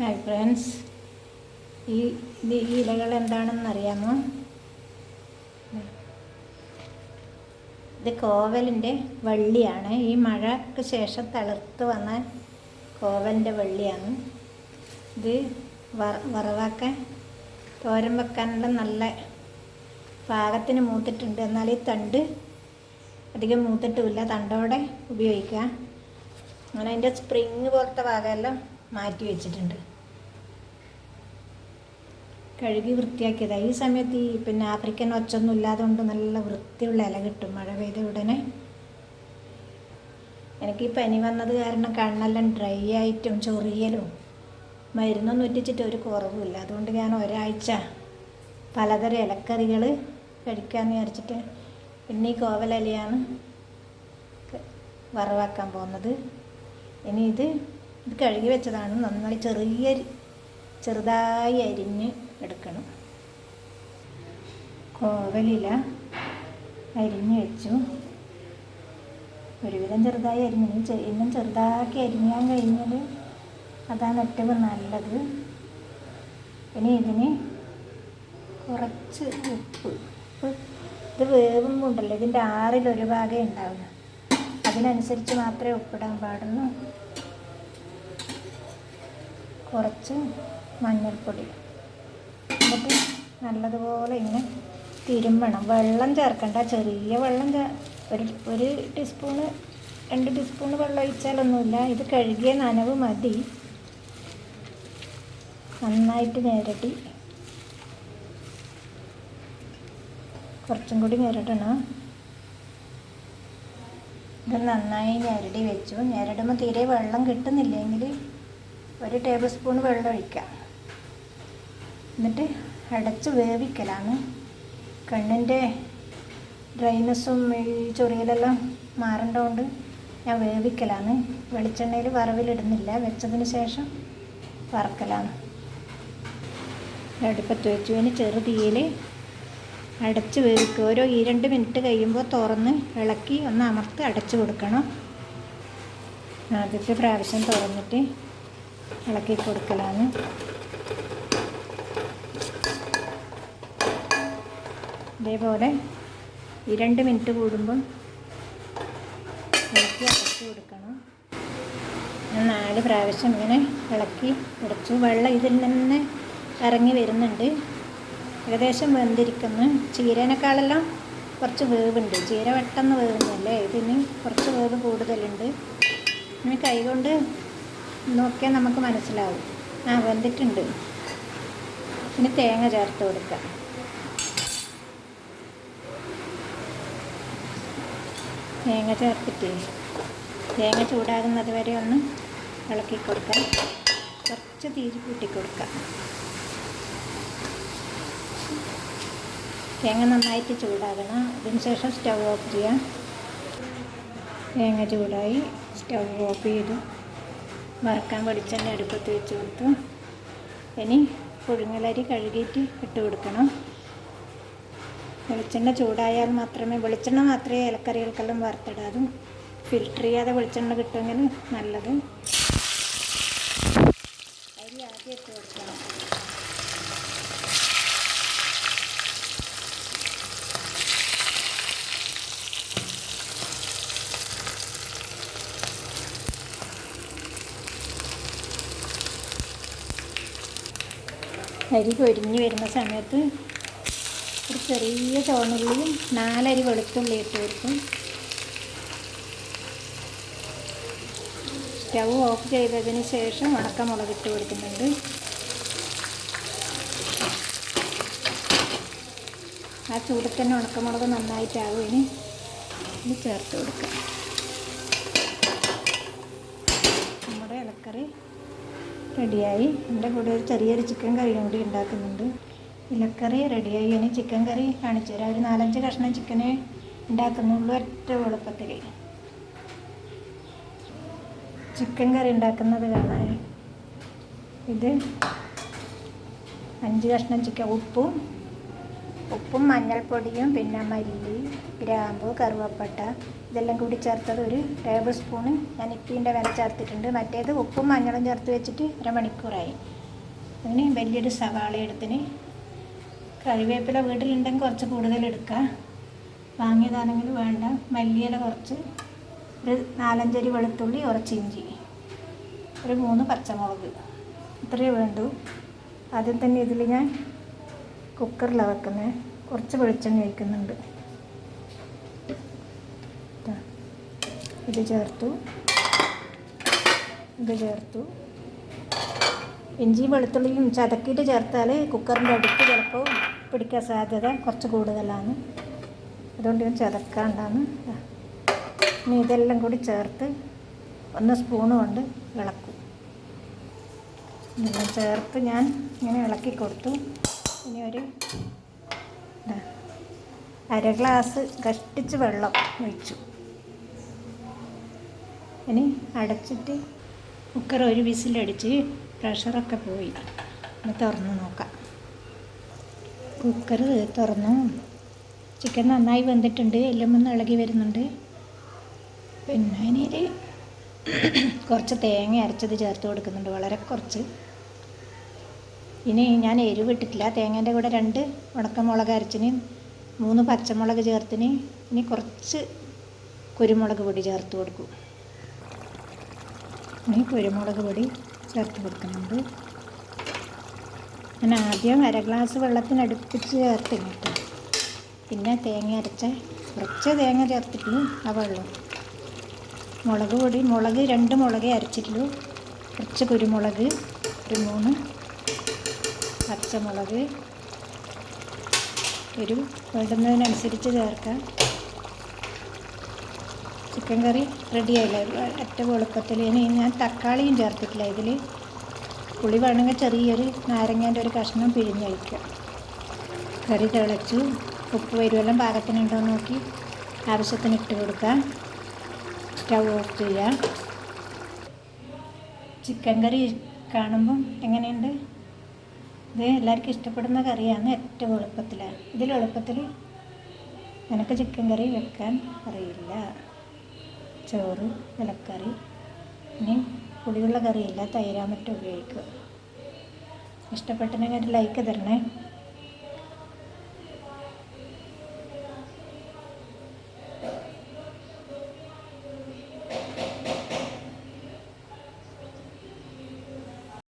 Hi friends ഈ ഇത് ഈ ഇലകൾ എന്താണെന്ന് അറിയാമോ ഇത് കോവലിന്റെ വള്ളിയാണ്. ഈ മഴയ്ക്ക് ശേഷം തളിർത്ത് വന്ന കോവലിന്റെ വള്ളിയാണ്. ഇത് വറ വറവാക്കാൻ തോരൻ വെക്കാനുള്ള നല്ല പാകത്തിന് മൂത്തിട്ടുണ്ട്. എന്നാൽ ഈ തണ്ട് അധികം മൂത്തിട്ടുമില്ല. തണ്ടോടെ ഉപയോഗിക്കാം അങ്ങനെ അതിന്റെ സ്പ്രിങ് പോലത്തെ ഭാഗമെല്ലാം മാറ്റി വെച്ചിട്ടുണ്ട്. കഴുകി വൃത്തിയാക്കിയതാണ് ഈ സമയത്ത് ഈ പിന്നെ ആഫ്രിക്കൻ ഒച്ചൊന്നും ഇല്ലാതെ കൊണ്ട് നല്ല വൃത്തിയുള്ള ഇല കിട്ടും. മഴ പെയ്ത ഉടനെ എനിക്ക് ഈ പനി വന്നത് കാരണം കണ്ണെല്ലാം ഡ്രൈ ആയിട്ടും ചൊറിയലും മരുന്നൊന്നും ഒറ്റിച്ചിട്ട് ഒരു കുറവുമില്ല അതുകൊണ്ട് ഞാൻ ഒരാഴ്ച പലതരം ഇലക്കറികൾ കഴിക്കാമെന്ന് വിചാരിച്ചിട്ട് പിന്നെ ഈ കോവലലിയാണ് വറവാക്കാൻ പോകുന്നത്. ഇനി ഇത് ഇത് കഴുകി വെച്ചതാണ് നന്നായി ചെറിയ ചെറുതായി അരിഞ്ഞ് എടുക്കണം. കോവലില അരിഞ്ഞ് വെച്ചു. ഒരുവിധം ചെറുതായി അരിഞ്ഞു. ഇന്നും ചെറുതാക്കി അരിഞ്ഞാൻ കഴിഞ്ഞാൽ അതാണ് ഏറ്റവും നല്ലത്. ഇനി ഇതിന് കുറച്ച് ഉപ്പ്. ഉപ്പ് ഇത് വേവുമ്പോണ്ടല്ലോ ഇതിന്റെ ആറിലൊരു ഭാഗം ഉണ്ടാവുള്ളൂ. അതിനനുസരിച്ച് മാത്രമേ ഉപ്പിടാൻ പാടുള്ളൂ. കുറച്ച് മഞ്ഞൾപ്പൊടി. എന്നിട്ട് നല്ലതുപോലെ ഇങ്ങനെ തിരുമ്പണം. വെള്ളം ചേർക്കണ്ട. ചെറിയ വെള്ളം ചേ ഒരു ഒരു ടീസ്പൂണ് രണ്ട് ടീസ്പൂണ് വെള്ളം ഒഴിച്ചാലൊന്നുമില്ല. ഇത് കഴുകിയ നനവ് മതി. നന്നായിട്ട് നേരട്ടി കുറച്ചും കൂടി ഞെരടണം. ഇത് നന്നായി ഞെരടി വെച്ചു. ഞെരടുമ്പോൾ തീരെ വെള്ളം കിട്ടുന്നില്ലെങ്കിൽ ഒരു ടേബിൾ സ്പൂൺ വെള്ളം ഒഴിക്കാം എന്നിട്ട് അടച്ച് വേവിക്കലാണ്. കണ്ണിന്റെ ഡ്രൈനസ്സും ഈ ചൊറിയലെല്ലാം മാറേണ്ടതുകൊണ്ട് ഞാൻ വേവിക്കലാണ്. വെളിച്ചെണ്ണയിൽ വറവിലിടുന്നില്ല. വെച്ചതിന് ശേഷം വറക്കലാണ്. അടുപ്പത്ത് വെച്ചു. അതിന് ചെറുതീയിൽ അടച്ച് വേവിക്കുക. ഓരോ ഈ രണ്ട് മിനിറ്റ് കഴിയുമ്പോൾ തുറന്ന് ഇളക്കി ഒന്ന് അമർത്ത് അടച്ചു കൊടുക്കണം. ആദ്യത്തെ പ്രാവശ്യം തുറന്നിട്ട് ഇളക്കി കൊടുക്കലാണ്. ഇതേപോലെ ഈ രണ്ട് മിനിറ്റ് കൂടുമ്പം ഇളക്കി അടച്ചു കൊടുക്കണം. ഞാൻ നാല് പ്രാവശ്യം ഇങ്ങനെ ഇളക്കി ഉടച്ചു വെള്ളം ഇതിൽ നിന്ന് ഇറങ്ങി വരുന്നുണ്ട്. ഏകദേശം വെന്തിരിക്കുന്നു. ചീരേനേക്കാളെല്ലാം കുറച്ച് വേവുണ്ട്. ചീര പെട്ടെന്ന് വേവുന്നല്ലേ ഇതിന് കുറച്ച് വേവ് കൂടുതലുണ്ട്. ഇനി കൈകൊണ്ട് നോക്കിയാൽ നമുക്ക് മനസ്സിലാവും. ആ വെന്തിട്ടുണ്ട് ഇനി തേങ്ങ ചേർത്ത് കൊടുക്കാം. തേങ്ങ ചേർത്തിട്ട്. തേങ്ങ ചൂടാകുന്നത് വരെ ഒന്ന് ഇളക്കി കൊടുക്കാം. കുറച്ച് തീരി കൂട്ടി കൊടുക്കാം. തേങ്ങ നന്നായിട്ട് ചൂടാകണം. അതിന് ശേഷം സ്റ്റവ് ഓഫ് ചെയ്യാം. തേങ്ങ ചൂടായി സ്റ്റൗ ഓഫ് ചെയ്തു. വറക്കാൻ വെളിച്ചെണ്ണ അടുപ്പത്ത് വെച്ച് കൊടുത്തു. ഇനി പുഴുങ്ങലരി കഴുകിയിട്ട് ഇട്ട് കൊടുക്കണം. വെളിച്ചെണ്ണ ചൂടായാൽ മാത്രമേ വെളിച്ചെണ്ണ മാത്രമേ ഇലക്കറികൾക്കെല്ലാം വറുത്തിടാതും. ഫിൽറ്റർ ചെയ്യാതെ വെളിച്ചെണ്ണ കിട്ടുമെങ്കിൽ നല്ലത് അരി ആദ്യം ഇട്ട് കൊടുക്കണം അരി പൊരിഞ്ഞ് വരുന്ന സമയത്ത് ഒരു ചെറിയ ചോണുള്ളിയും നാലരി വെളുത്തുള്ളി ഇട്ട് കൊടുക്കും. സ്റ്റൗ ഓഫ് ചെയ്തതിന് ശേഷം ഉണക്കമുളക് ഇട്ട് കൊടുക്കുന്നുണ്ട്. ആ ചൂടിൽ തന്നെ ഉണക്കമുളക് നന്നായിട്ടാവും ഇനി ഇത് ചേർത്ത് കൊടുക്കാം നമ്മുടെ ഇലക്കറി റെഡിയായി. എന്റെ കൂടെ ഒരു ചെറിയൊരു ചിക്കൻ കറിയും കൂടി ഉണ്ടാക്കുന്നുണ്ട്. ഇലക്കറി റെഡിയായി ഇനി ചിക്കൻ കറി കാണിച്ചു തരാം. ഒരു നാലഞ്ച് കഷ്ണം ചിക്കനെ ഉണ്ടാക്കുന്നുള്ളൂ ഒറ്റ എളുപ്പത്തിൽ ചിക്കൻ കറി ഉണ്ടാക്കുന്നത് കാണാൻ ഇത് അഞ്ച് കഷ്ണം ചിക്കൻ ഉപ്പും ഉപ്പും മഞ്ഞൾപ്പൊടിയും പിന്നെ മല്ലി ഗ്രാമ്പു കറുവപ്പട്ട ഇതെല്ലാം കൂടി ചേർത്തത് ഒരു ടേബിൾ സ്പൂണ് ഞാൻ ഇപ്പീന്റെ വില ചേർത്തിട്ടുണ്ട്. മറ്റേത് ഉപ്പും മഞ്ഞളും ചേർത്ത് വെച്ചിട്ട് അരമണിക്കൂറായി. അതിന് വലിയൊരു സവാള എടുത്തിന് കറിവേപ്പില വീട്ടിലുണ്ടെങ്കിൽ കുറച്ച് കൂടുതൽ എടുക്കുക വാങ്ങിയതാണെങ്കിൽ വേണ്ട. മല്ലിയില കുറച്ച് ഒരു നാലഞ്ചരി വെളുത്തുള്ളി കുറച്ച് ഇഞ്ചി ഒരു മൂന്ന് പച്ചമുളക്. ഇത്രയേ വേണ്ടൂ. ആദ്യം തന്നെ ഇതിൽ ഞാൻ കുക്കറിലാണ് വെക്കുന്നത് കുറച്ച് വെളിച്ചെണ്ണ ഒഴിക്കുന്നുണ്ട്. ഇത് ചേർത്തു. ഇത് ചേർത്തു. ഇഞ്ചി വെളുത്തുള്ളിയും ചതക്കിയിട്ട് ചേർത്താൽ കുക്കറിന്റെ അടുത്ത് ചിലപ്പോൾ പിടിക്കാൻ സാധ്യത കുറച്ച് കൂടുതലാണ്. അതുകൊണ്ട് ഞാൻ ചതക്കാണ്ടാണ്. ഇനി ഇതെല്ലാം കൂടി ചേർത്ത് ഒന്ന് സ്പൂണ് കൊണ്ട് ഇളക്കും. ചേർത്ത് ഞാൻ ഇങ്ങനെ ഇളക്കി കൊടുത്തു. ഇനി ഒരു അര ഗ്ലാസ് കഷ്ടിച്ച് വെള്ളം ഒഴിച്ചു. ഇനി അടച്ചിട്ട് കുക്കർ ഒരു വിസിലടിച്ച് പ്രഷറൊക്കെ പോയി. ഒന്ന് തുറന്ന് നോക്കാം. കുക്കർ തുറന്നു. ചിക്കൻ നന്നായി വെന്തിട്ടുണ്ട്. എല്ലാം ഒന്ന് ഇളകി വരുന്നുണ്ട്. പിന്നെ ഇനി കുറച്ച് തേങ്ങ അരച്ചത് ചേർത്ത് കൊടുക്കുന്നുണ്ട്. വളരെ കുറച്ച്. ഇനി ഞാൻ എരിവ് ഇട്ടിട്ടില്ല തേങ്ങേന്റെ കൂടെ രണ്ട് ഉണക്കമുളക് അരച്ചിന് മൂന്ന് പച്ചമുളക് ചേർത്തിന്. ഇനി കുറച്ച് കുരുമുളക് പൊടി ചേർത്ത് കൊടുക്കും. ഇനി കുരുമുളക് പൊടി ചേർത്ത് കൊടുക്കുന്നുണ്ട്. ഞാൻ ആദ്യം അര ഗ്ലാസ് വെള്ളത്തിന് അടുപ്പിച്ച് ചേർത്തിന് കേട്ടോ. പിന്നെ തേങ്ങ അരച്ച കുറച്ച് തേങ്ങ ചേർത്തിട്ടുള്ളൂ ആ വെള്ളം. മുളക് പൊടി മുളക് രണ്ട് മുളകേ അരച്ചിട്ടുള്ളൂ. കുറച്ച് കുരുമുളക് ഒരു മൂന്ന് പച്ചമുളക്. ഒരു വേണ്ടുന്നതിനനുസരിച്ച് ചേർക്കാം. ചിക്കൻ കറി റെഡിയായില്ലേ ഒറ്റ എളുപ്പത്തിൽ. ഇനി ഞാൻ തക്കാളിയും ചേർത്തിട്ടില്ല ഇതിൽ പുളി വേണമെങ്കിൽ ചെറിയൊരു നാരങ്ങേന്റെ ഒരു കഷ്ണം പിഴിഞ്ഞഴിക്കുക കറി തിളച്ചു. ഉപ്പ് വരുമെല്ലാം പാകത്തിനുണ്ടോ നോക്കി ആവശ്യത്തിന് ഇട്ട് കൊടുക്കാം. സ്റ്റൗ ഓഫ് ചെയ്യാം. ചിക്കൻ കറി കാണുമ്പം എങ്ങനെയുണ്ട്? ഇത് എല്ലാവർക്കും ഇഷ്ടപ്പെടുന്ന കറിയാണ് ഏറ്റവും എളുപ്പത്തിൽ ഇതിൽ എളുപ്പത്തിൽ എനിക്ക് ചിക്കൻ കറി വെക്കാൻ അറിയില്ല. ചോറ് ഇലക്കറി ഇനി പുളിയുള്ള കറിയില്ല തൈരാമറ്റും ഉപയോഗിക്കുക. ഇഷ്ടപ്പെട്ടെങ്കിൽ ഒരു ലൈക്ക് തരണേ.